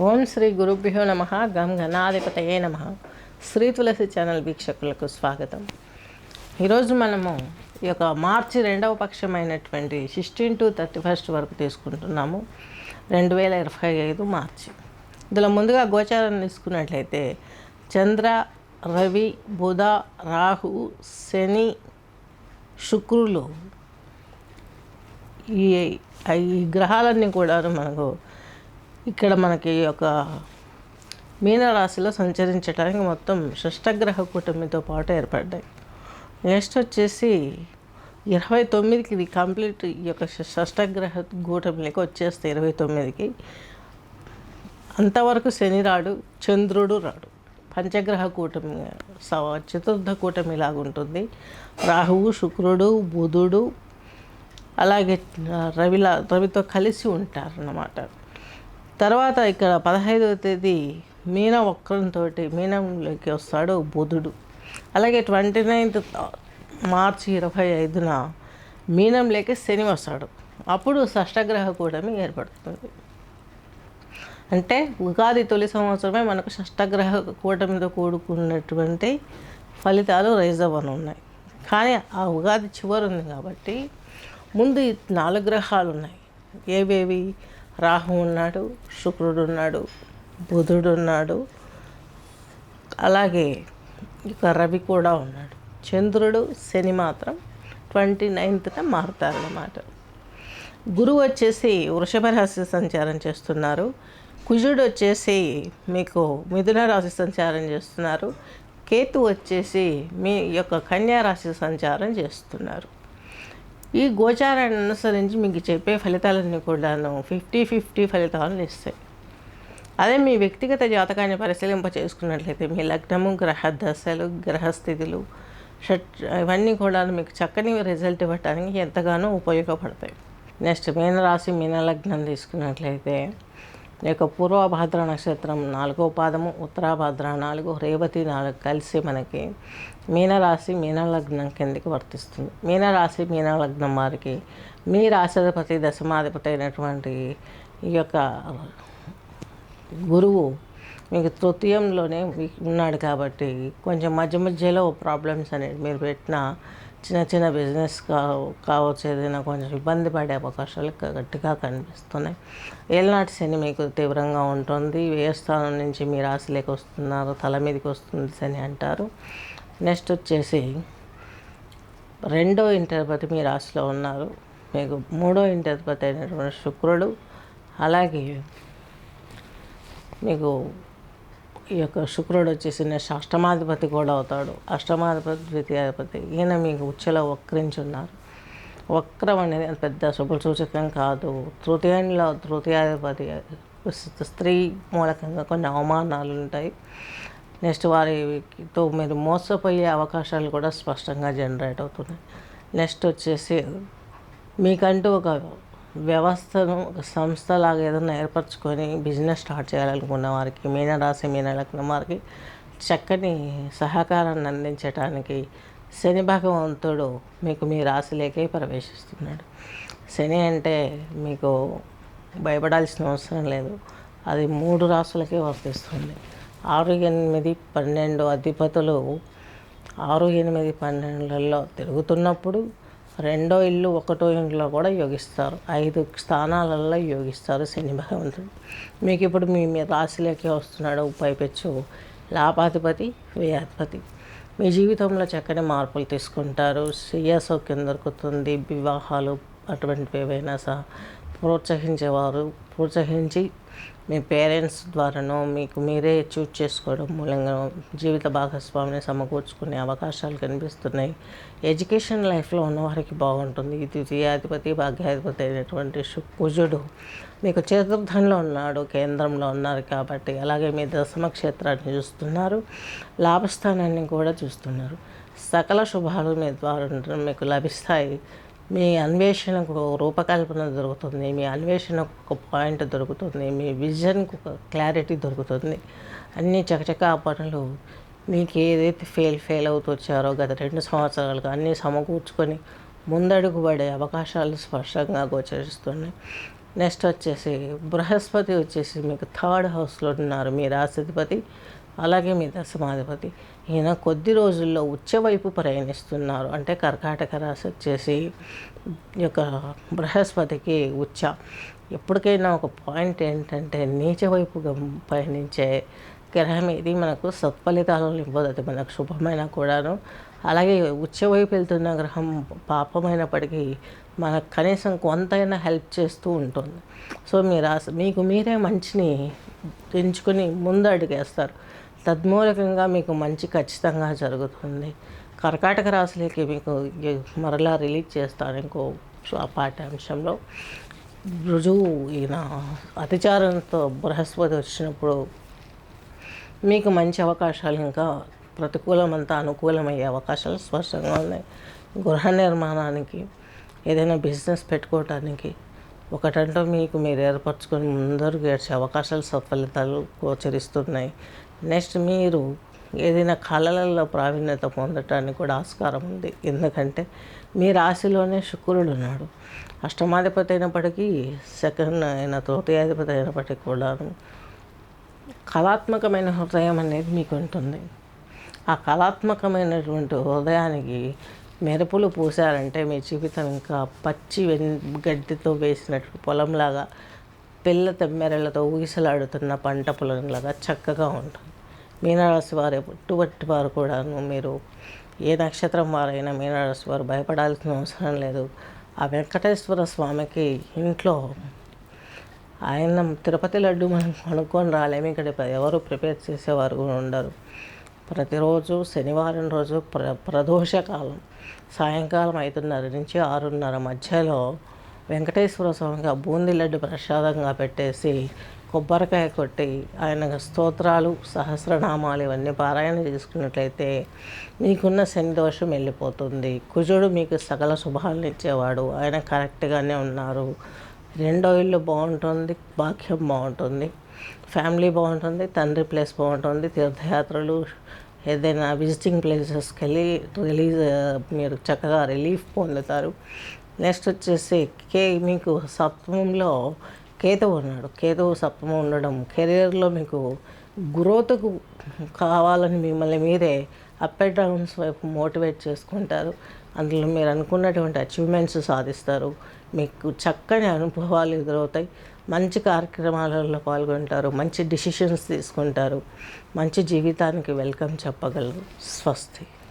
ఓం శ్రీ గురుభ్యో నమ గం గణాధిపతయే నమ. శ్రీ తులసి ఛానల్ వీక్షకులకు స్వాగతం. ఈరోజు మనము ఈ యొక్క మార్చి రెండవ పక్షమైనటువంటి సిక్స్టీన్ టు థర్టీ ఫస్ట్ వరకు తీసుకుంటున్నాము. రెండు వేల ఇరవై ఐదు మార్చి. ఇందులో ముందుగా గోచారం తీసుకున్నట్లయితే చంద్ర రవి బుధ రాహు శని శుక్రులు ఈ ఈ గ్రహాలన్నీ కూడా మనకు ఇక్కడ మనకి ఒక మీనరాశిలో సంచరించడానికి మొత్తం షష్టగ్రహ కూటమితో పాటు ఏర్పడ్డాయి. నెక్స్ట్ వచ్చేసి ఇరవై తొమ్మిదికి ఇది కంప్లీట్ ఈ యొక్క షష్టగ్రహ కూటమికి వచ్చేస్తే ఇరవై తొమ్మిదికి అంతవరకు శని రాడు చంద్రుడు రాడు. పంచగ్రహ కూటమి సవ చతుర్థ కూటమి ఉంటుంది. రాహువు శుక్రుడు బుధుడు అలాగే రవిలా రవితో కలిసి ఉంటారన్నమాట. తర్వాత ఇక్కడ పదహైదవ తేదీ మీన వక్రంతో మీనంలోకి వస్తాడు బుధుడు. అలాగే ట్వంటీ నైన్త్ మార్చి ఇరవై ఐదున మీనంలోకి శని వస్తాడు. అప్పుడు షష్టగ్రహ కూటమి ఏర్పడుతుంది. అంటే ఉగాది తొలి సంవత్సరమే మనకు షష్టగ్రహ కూటమితో కూడుకున్నటువంటి ఫలితాలు రైజ్ అవ్వను ఉన్నాయి కానీ ఆ ఉగాది చివరి ఉంది కాబట్టి ముందు నాలుగు గ్రహాలు ఉన్నాయి ఏవేవి? రాహు ఉన్నాడు శుక్రుడు ఉన్నాడు బుధుడు ఉన్నాడు. అలాగే ఇక రవి కూడా ఉన్నాడు. చంద్రుడు శని మాత్రం ట్వంటీ నైన్త్న మారుతారన్నమాట గురువు వచ్చేసి వృషభ రాశి సంచారం చేస్తున్నారు. కుజుడు వచ్చేసి మీకు మిథున రాశి సంచారం చేస్తున్నారు. కేతు వచ్చేసి మీ యొక్క కన్యా రాశి సంచారం చేస్తున్నారు. ఈ గోచారాన్ని అనుసరించి మీకు చెప్పే ఫలితాలన్నీ కూడాను ఫిఫ్టీ ఫిఫ్టీ ఫలితాలను ఇస్తాయి. అదే మీ వ్యక్తిగత జాతకాన్ని పరిశీలింప చేసుకున్నట్లయితే మీ లగ్నము గ్రహ దశలు గ్రహస్థితులు షట్ ఇవన్నీ కూడా మీకు చక్కని రిజల్ట్ ఇవ్వడానికి ఎంతగానో ఉపయోగపడతాయి. నెక్స్ట్ మీనరాశి మీన లగ్నం తీసుకున్నట్లయితే యొక్క పూర్వభాద్ర నక్షత్రం నాలుగో పాదము ఉత్తరాభాద్ర నాలుగు రేవతి నాలుగు కలిసి మనకి మీనరాశి మీనలగ్నం కిందకి వర్తిస్తుంది. మీనరాశి మీనలగ్నం వారికి మీ రాశాధిపతి దశమాధిపతి అయినటువంటి ఈ యొక్క గురువు మీకు తృతీయంలోనే ఉన్నాడు కాబట్టి కొంచెం మధ్య మధ్యలో ప్రాబ్లమ్స్ అనేది మీరు పెట్టిన చిన్న చిన్న బిజినెస్ కావ కావచ్చు ఏదైనా కొంచెం ఇబ్బంది పడే అవకాశాలు గట్టిగా కనిపిస్తున్నాయి. ఏళ్ళనాటి శని మీకు తీవ్రంగా ఉంటుంది. ఏ స్థానం నుంచి మీ రాశిలోకి వస్తున్నారు తల మీదకి వస్తుంది శని అంటారు. నెక్స్ట్ వచ్చేసి రెండో ఇంటర్పతి మీ రాశిలో ఉన్నారు. మీకు మూడో ఇంటర్పతి అయినటువంటి శుక్రుడు అలాగే మీకు ఈ యొక్క శుక్రుడు వచ్చేసి నెక్స్ట్ అష్టమాధిపతి కూడా అవుతాడు. అష్టమాధిపతి ద్వితీయాధిపతి. ఈయన మీకు ఉచ్చలో వక్రించున్నారు. వక్రం అనేది పెద్ద శుభ సూచకం కాదు. తృతీయంలో తృతీయాధిపతి స్త్రీ మూలకంగా కొన్ని అవమానాలు ఉంటాయి. నెక్స్ట్ వారితో మీరు మోసపోయే అవకాశాలు కూడా స్పష్టంగా జనరేట్ అవుతున్నాయి. నెక్స్ట్ వచ్చేసి మీకంటూ ఒక వ్యవస్థను ఒక సంస్థలాగా ఏదైనా ఏర్పరచుకొని బిజినెస్ స్టార్ట్ చేయాలనుకున్న వారికి మీనరాశి మీనలగ్నం వారికి చక్కని సహకారాన్ని అందించడానికి శని భగవంతుడు మీకు మీ రాశిలోకే ప్రవేశిస్తున్నాడు. శని అంటే మీకు భయపడాల్సిన అవసరం లేదు. అది మూడు రాసులకే వర్తిస్తుంది. ఆరు ఎనిమిది పన్నెండు అధిపతులు ఆరు ఎనిమిది పన్నెండులలో తిరుగుతున్నప్పుడు రెండో ఇల్లు ఒకటో ఇంట్లో కూడా యోగిస్తారు. ఐదు స్థానాలలో యోగిస్తారు శని భగవంతుడు. మీకు ఇప్పుడు మీ మీ రాశిలోకి వస్తున్నాడు పైపెచ్చు లాభాధిపతి వ్యయాధిపతి. మీ జీవితంలో చక్కని మార్పులు తీసుకుంటారు. స్వీయ సౌఖ్యం దొరుకుతుంది. వివాహాలు అటువంటివి ఏవైనా సహా ప్రోత్సహించేవారు ప్రోత్సహించి మీ పేరెంట్స్ ద్వారానో మీకు మీరే చూజ్ చేసుకోవడం మూలంగా జీవిత భాగస్వామిని సమకూర్చుకునే అవకాశాలు కనిపిస్తున్నాయి. ఎడ్యుకేషన్ లైఫ్లో ఉన్నవారికి బాగుంటుంది. ద్వితీయాధిపతి భాగ్యాధిపతి అయినటువంటి కుజుడు మీకు చతుర్థంలో ఉన్నాడు కేంద్రంలో ఉన్నారు కాబట్టి అలాగే మీ దశమ క్షేత్రాన్ని చూస్తున్నారు లాభస్థానాన్ని కూడా చూస్తున్నారు. సకల శుభాలు మీ ద్వారా మీకు లభిస్తాయి. మీ అన్వేషణకు రూపకల్పన దొరుకుతుంది మీ అన్వేషణకు ఒక పాయింట్ దొరుకుతుంది మీ విజన్కు ఒక క్లారిటీ దొరుకుతుంది. అన్ని చకచకా పనులు మీకు ఏదైతే ఫెయిల్ ఫెయిల్ అవుతూ వచ్చారో గత రెండు సంవత్సరాలుగా అన్నీ సమకూర్చుకొని ముందడుగు పడే అవకాశాలు స్పష్టంగా గోచరిస్తున్నాయి. నెక్స్ట్ వచ్చేసి బృహస్పతి వచ్చేసి మీకు థర్డ్ హౌస్లో ఉన్నారు. మీ రాశిధిపతి అలాగే మీ దశమాధిపతి. ఈయన కొద్ది రోజుల్లో ఉచ్చవైపు ప్రయాణిస్తున్నారు. అంటే కర్కాటక రాశి వచ్చేసి యొక్క బృహస్పతికి ఉచ్చ. ఎప్పటికైనా ఒక పాయింట్ ఏంటంటే నీచ వైపుగా పయనించే గ్రహం ఇది. మనకు సత్ఫలితాలను ఇవ్వదు. అది మనకు శుభమైన కూడాను. అలాగే ఉచ్చవైపు వెళ్తున్న గ్రహం పాపమైనప్పటికీ మనకు కనీసం కొంతైనా హెల్ప్ చేస్తూ ఉంటుంది. సో మీరు మీకు మీరే మంచిని ఎంచుకుని ముందు అడిగేస్తారు తద్మూలకంగా మీకు మంచి ఖచ్చితంగా జరుగుతుంది. కర్కాటక రాశులకి మీకు మరలా రిలీజ్ చేస్తాను ఇంకో ఆ పాఠ్యాంశంలో. రుజువు ఈయన అతిచారంతో బృహస్పతి వచ్చినప్పుడు మీకు మంచి అవకాశాలు ఇంకా ప్రతికూలమంతా అనుకూలమయ్యే అవకాశాలు స్పష్టంగా ఉన్నాయి. గృహ నిర్మాణానికి ఏదైనా బిజినెస్ పెట్టుకోవటానికి ఒకటంటూ మీకు మీరు ఏర్పరచుకొని ముందరు గడిచే అవకాశాలు సఫలితాలు గోచరిస్తున్నాయి. నెక్స్ట్ మీరు ఏదైనా కళలలో ప్రావీణ్యత పొందటానికి కూడా ఆస్కారం ఉంది. ఎందుకంటే మీ రాశిలోనే శుక్రుడు ఉన్నాడు. అష్టమాధిపతి అయినప్పటికీ సెకండ్ అయిన తృతీయాధిపతి అయినప్పటికీ కూడా కళాత్మకమైన హృదయం అనేది మీకు ఉంటుంది. ఆ కళాత్మకమైనటువంటి హృదయానికి మెరుపులు పూసారంటే మీ జీవితం ఇంకా పచ్చి వెన్ గడ్డితో వేసినట్టు పొలంలాగా పిల్ల తెమ్మెరలతో ఊగిసలాడుతున్న పంట పొలంలాగా చక్కగా ఉంటుంది. మీనరాశి వారు ఎటువంటి వారు కూడాను మీరు ఏ నక్షత్రం వారైనా మీనరాశి వారు భయపడాల్సిన అవసరం లేదు. ఆ వెంకటేశ్వర స్వామికి ఇంట్లో ఆయన తిరుపతి లడ్డు మనం కొనుక్కొని రాలేము. ఇక్కడ ఎవరు ప్రిపేర్ చేసేవారు కూడా ఉండరు. ప్రతిరోజు శనివారం రోజు ప్ర ప్రదోషకాలం. సాయంకాలం ఐదున్నర నుంచి ఆరున్నర మధ్యలో వెంకటేశ్వర స్వామికి ఆ బూందీ లడ్డు ప్రసాదంగా పెట్టేసి కొబ్బరికాయ కొట్టి ఆయన స్తోత్రాలు సహస్రనామాలు ఇవన్నీ పారాయణ చేసుకున్నట్లయితే మీకున్న శని దోషం వెళ్ళిపోతుంది. కుజుడు మీకు సకల శుభాలను ఇచ్చేవాడు. ఆయన కరెక్ట్గానే ఉన్నారు. రెండో ఇల్లు బాగుంటుంది భాగ్యం బాగుంటుంది ఫ్యామిలీ బాగుంటుంది తండ్రి ప్లేస్ బాగుంటుంది తీర్థయాత్రలు ఏదైనా విజిటింగ్ ప్లేసెస్కి వెళ్ళి రిలీజ్ మీరు చక్కగా రిలీఫ్ పొందుతారు. నెక్స్ట్ వచ్చేసి కే మీకు సప్తమంలో కేతువు ఉన్నాడు. కేతువు సప్తమం ఉండడం కెరియర్లో మీకు గ్రోత్కు కావాలని మిమ్మల్ని మీరే అప్ అండ్ డౌన్స్ వైపు మోటివేట్ చేసుకుంటారు. అందులో మీరు అనుకున్నటువంటి అచీవ్మెంట్స్ సాధిస్తారు. మీకు చక్కని అనుభవాలు ఎదురవుతాయి. మంచి కార్యక్రమాలలో పాల్గొంటారు. మంచి డిసిషన్స్ తీసుకుంటారు. మంచి జీవితానికి వెల్కమ్ చెప్పగలరు. స్వస్తి.